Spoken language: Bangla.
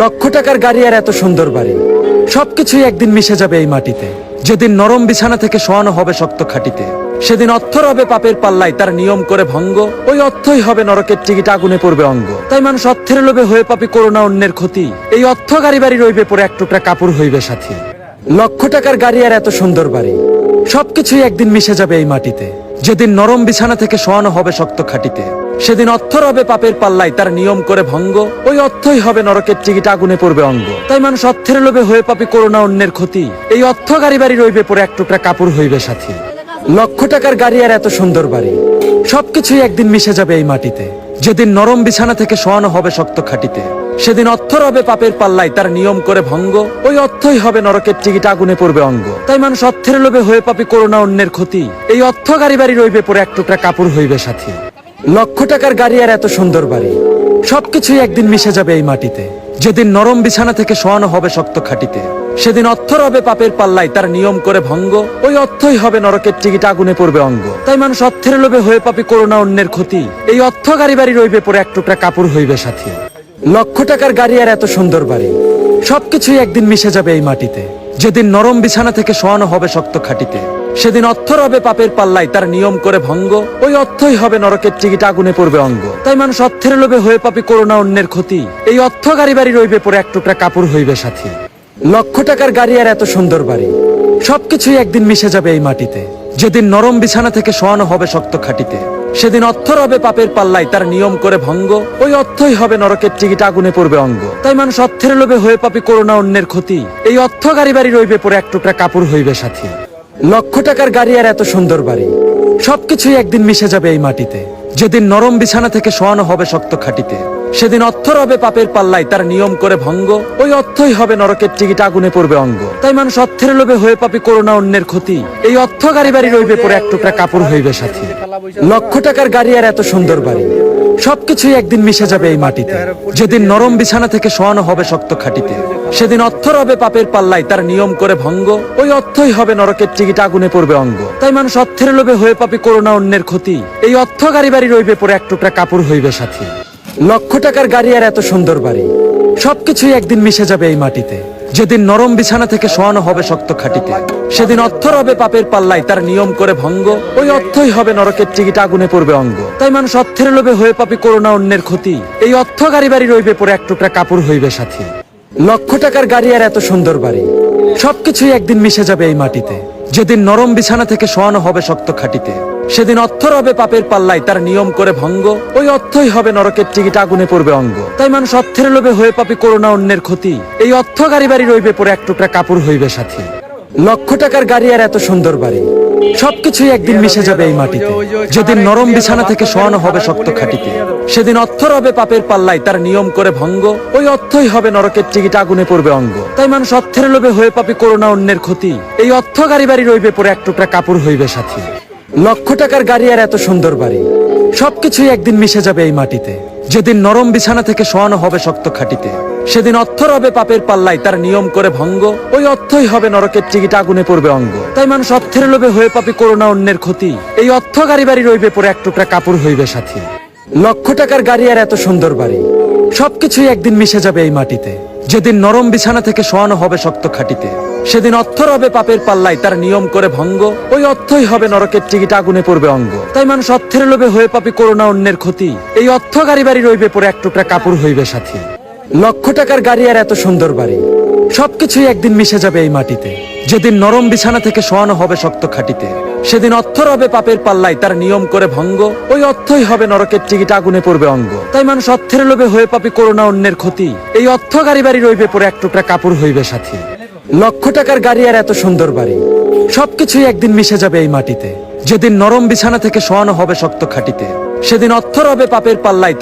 লক্ষ টাকার গাড়ি আর এত সুন্দর বাড়ি। সবকিছুই একদিন মিশে যাবে এই মাটিতে। যেদিন নরম বিছানা থেকে শোয়ানো হবে শক্ত খাটিতে। সেদিন অর্থ রবে পাপের পাল্লাই তার নিয়ম করে ভঙ্গ। ওই অর্থই হবে নরকের টিকিট, আগুনে পড়বে অঙ্গ। তাই মানুষ অর্থের লোভে হয়ে পাপি করোনা অন্যের ক্ষতি। এই অর্থ গাড়ি বাড়ি রইবে পরে এক টুকরা কাপড় হইবে সাথী। লক্ষ টাকার গাড়ি আর এত সুন্দর বাড়ি। সবকিছুই একদিন মিশে যাবে এই মাটিতে। যেদিন নরম বিছানা থেকে শোয়ানো হবে শক্ত খাটিতে, সেদিন অর্থ রবে পাপের পাল্লাই তার নিয়ম করে ভঙ্গ, ওই অর্থই হবে নরকের টিকিট আগুনে পড়বে অঙ্গ। তাই মানুষ অর্থের লোভে হয়ে পাপি করোনা অন্যের ক্ষতি, এই অর্থ গাড়ি বাড়ি রইবে পরে এক টুকরা কাপড় হইবে সাথী। লক্ষ টাকার গাড়ি আর এত সুন্দর বাড়ি, সবকিছুই একদিন মিশে যাবে এই মাটিতে, যেদিন নরম বিছানা থেকে শোয়ানো হবে শক্ত খাটিতে। সেদিন অর্থ রবে পাপের পাল্লাই তার নিয়ম করে ভঙ্গ। ওই অর্থই হবে নরকের টিকিট, আগুনে পড়বে অঙ্গ। তাই মানুষ অর্থের লোভে হয়ে পাপি করোনা অন্যের ক্ষতি। এই অর্থ গাড়ি বাড়ি রইবে পরে এক টুকরা কাপড় হইবে সাথী। লক্ষ টাকার গাড়ি আর এত সুন্দর বাড়ি। সবকিছুই একদিন মিশে যাবে এই মাটিতে। যেদিন নরম বিছানা থেকে শোয়ানো হবে শক্ত খাটিতে। সেদিন অর্থ হবে পাপের পাল্লাই তার নিয়ম করে ভঙ্গ। ওই অর্থই হবে নরকের টিকিট, আগুনে পড়বে অঙ্গ। তাই মানুষ অর্থের লোভে হয়ে পাপি করোনা অন্যের ক্ষতি। এই অর্থ গাড়ি বাড়ি রইবে পরে এক টুকরা কাপড় হইবে সাথী। লক্ষ টাকার গাড়ি আর এত সুন্দর বাড়ি। সবকিছুই একদিন মিশে যাবে এই মাটিতে। যেদিন নরম বিছানা থেকে শোয়ানো হবে শক্ত খাটিতে। সেদিন অর্থ রবে পাপের পাল্লাই তার নিয়ম করে ভঙ্গ। ওই অর্থই হবে নরকের টিকিট আগুনে পড়বে অঙ্গ। তাই মানুষ অর্থের লোভে হয়ে পাপি করোনা অন্যের ক্ষতি। এই অর্থ গাড়ি বাড়ি রইবে পরে এক টুকরা কাপড় হইবে সাথী। লক্ষ টাকার গাড়ি আর এত সুন্দর বাড়ি। সবকিছুই একদিন মিশে যাবে এই মাটিতে। যেদিন নরম বিছানা থেকে শোয়ানো হবে শক্ত খাটিতে। সেদিন অর্থর হবে পাপের পাল্লাই তার নিয়ম করে ভঙ্গ। ওই অর্থই হবে নরকের টিকিট, আগুনে পড়বে অঙ্গ। তাই মানুষ অর্থের লোভে হয়ে পাপি করোনা অন্যের ক্ষতি। এই অর্থ গাড়ি বাড়ি রইবে পরে এক টুকরা কাপড় হইবে সাথে। লক্ষ টাকার গাড়ি আর এত সুন্দর বাড়ি। সবকিছুই একদিন মিশে যাবে এই মাটিতে। যেদিন নরম বিছানা থেকে শোয়ানো হবে শক্ত খাটিতে, সেদিন অর্থর হবে পাপের পাল্লায় তার নিয়ম করে ভঙ্গ। ওই অর্থই হবে নরকের টিকিট, আগুনে পড়বে অঙ্গ। তাই মানুষ অর্থের লোভে হয়ে পাপি করোনা অন্যের ক্ষতি। এই অর্থ গাড়ি বাড়ি রইবে পরে এক টুকরা কাপড় হইবে সাথে। লক্ষ টাকার গাড়ি আর এত সুন্দর বাড়ি। সবকিছুই একদিন মিশে যাবে এই মাটিতে। যেদিন নরম বিছানা থেকে শোয়ানো হবে শক্ত খাটিতে। সেদিন অর্থ রবে পাপের পাল্লাই তার নিয়ম করে ভঙ্গ। ওই অর্থই হবে নরকের টিকিট, আগুনে পড়বে অঙ্গ। তাই মানুষ অর্থের লোভে হয়ে পাপি করোনা অন্যের ক্ষতি। এই অর্থ গাড়ি বাড়ি রইবে পরে এক টুকরা কাপড় হইবে সাথী। লক্ষ টাকার গাড়ি আর এত সুন্দর বাড়ি। সবকিছুই একদিন মিশে যাবে এই মাটিতে। যেদিন নরম বিছানা থেকে শোয়ানো হবে শক্ত খাটিতে। সেদিন অর্থর রবে পাপের পাল্লাই তার নিয়ম করে ভঙ্গ। ওই অর্থই হবে নরকের টিকিট, আগুনে পড়বে অঙ্গ। তাই মানুষ অর্থের লোভে হয়ে পাপি করোনা অন্যের ক্ষতি। এই অর্থ গাড়ি বাড়ি রইবে পরে এক টুকরা কাপড় হইবে সাথী। লক্ষ টাকার গাড়ি আর এত সুন্দর বাড়ি। সবকিছুই একদিন মিশে যাবে এই মাটিতে। যেদিন নরম বিছানা থেকে শোয়ানো হবে শক্ত খাটিতে। সেদিন অর্থর হবে পাপের পাল্লাই তার নিয়ম করে ভঙ্গ। ওই অর্থই হবে নরকের টিকিট, আগুনে পড়বে অঙ্গ। তাই মানুষ অর্থের লোভে হয়ে পাপি করোনা অন্যের ক্ষতি। এই অর্থ গাড়ি বাড়ি রইবে পরে এক টুকরা কাপড় হইবে সাথী। লক্ষ টাকার গাড়ি আর এত সুন্দর বাড়ি। সবকিছুই একদিন মিশে যাবে এই মাটিতে। যেদিন নরম বিছানা থেকে শোয়ানো হবে শক্ত খাটিতে, সেদিন অর্থ রবে পাপের পাল্লাই তার নিয়ম করে ভঙ্গ। ওই অর্থই হবে নরকের টিকিট, আগুনে পড়বে অঙ্গ। তাই মানুষ অর্থের লোভে হয়ে পাপে করোনা অন্যের ক্ষতি। এই অর্থ গাড়ি বাড়ি রইবে পরে এক টুকরা কাপড় হইবে সাথী। লক্ষ টাকার গাড়ি আর এত সুন্দর বাড়ি। সবকিছুই একদিন মিশে যাবে এই মাটিতে। যেদিন নরম বিছানা থেকে শোয়ানো হবে শক্ত খাটিতে সেদিন অর্থ রবে পাপের পাল্লাই তার নিয়ম করে ভঙ্গ। ওই অর্থই হবে নরকের টিকিট আগুনে পড়বে অঙ্গ। তাই মানুষ অর্থের লোভে হয়ে পাপি করোনা অন্যের ক্ষতি। এই অর্থ গাড়ি বাড়ি রইবে পরে এক টুকরা কাপড় হইবে সাথী। লক্ষ টাকার গাড়ি আর এত সুন্দর বাড়ি। সবকিছুই একদিন মিশে যাবে এই মাটিতে। যেদিন নরম বিছানা থেকে শোয়ানো হবে শক্ত খাটিতে। সেদিন অর্থ রবে পাপের পাল্লাই তার নিয়ম করে ভঙ্গ। ওই অর্থই হবে নরকের টিকিট আগুনে পড়বে অঙ্গ। তাই মানুষ অর্থের লোভে হয়ে পাপি করোনা অন্যের ক্ষতি। এই অর্থ গাড়ি বাড়ি রইবে পরে এক টুকরা কাপড় হইবে সাথী। লক্ষ টাকার গাড়ি আর এত সুন্দর বাড়ি। সবকিছুই একদিন মিশে যাবে এই মাটিতে। যেদিন নরম বিছানা থেকে শোয়ানো হবে শক্ত খাটিতে। সেদিন অর্থ রবে পাপের পাল্লাই তার নিয়ম করে ভঙ্গ। ওই অর্থই হবে নরকের টিকিট, আগুনে পড়বে অঙ্গ। তাই মানুষ অর্থের লোভে হয়ে পাপি করোনা অন্যের ক্ষতি। এই অর্থ গাড়ি বাড়ি রইবে পরে এক টুকরা কাপড় হইবে সাথী। লক্ষ টাকার গাড়ি আর এত সুন্দর বাড়ি। সবকিছুই একদিন মিশে যাবে এই মাটিতে। যেদিন নরম বিছানা থেকে শোয়ানো হবে শক্ত খাটিতে। সেদিন অর্থর হবে পাপের পাল্লাই